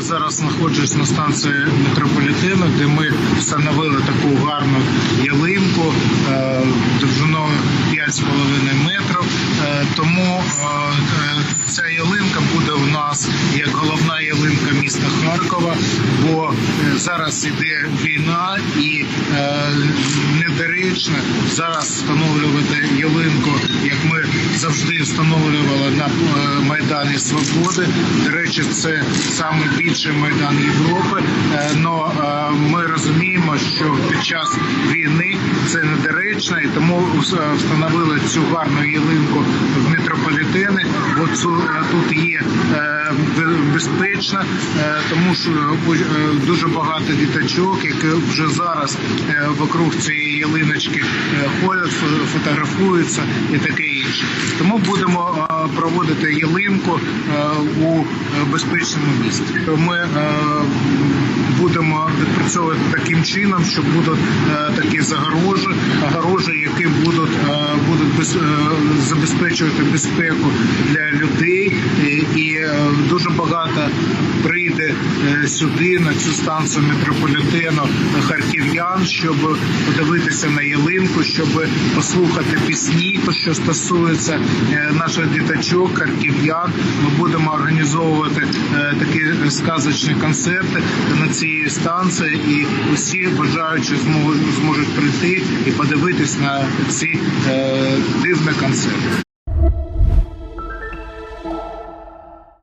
Зараз знаходжусь на станції метрополітену, де ми встановили таку гарну ялинку е, довжиною 5,5 метрів. Е, Тому е, ця ялинка буде у нас як головна ялинка міста Харкова, бо зараз іде війна і недоречно зараз встановлювати ялинку, як ми завжди встановлювали на е, Майдані Свободи. До речі, це саме більший майдан Європи. Але ми розуміємо, що під час війни це недоречно, і тому встановили цю гарну ялинку в метрополітени. Бо е, тут є е, бе- безпечно, е, тому що дуже багато діточок, які вже зараз вокруг цієї ялиночки ходять, фо- фотографуються і таке інше. Тому будемо проводити ялинку у безпечному місці. Ми відпрацьовувати таким чином, що будуть е, такі загорожі, огорожі, які будуть, забезпечувати безпеку для людей, і, е, дуже багато прийде е, сюди на цю станцію метрополітену харків'ян, щоб подивитися на ялинку, щоб послухати пісні, що стосується е, наших діточок, харків'ян. Ми будемо організовувати е, такі сказочні концерти на цій станції, і усі бажаючі зможуть прийти і подивитись на ці е, дивні концерти.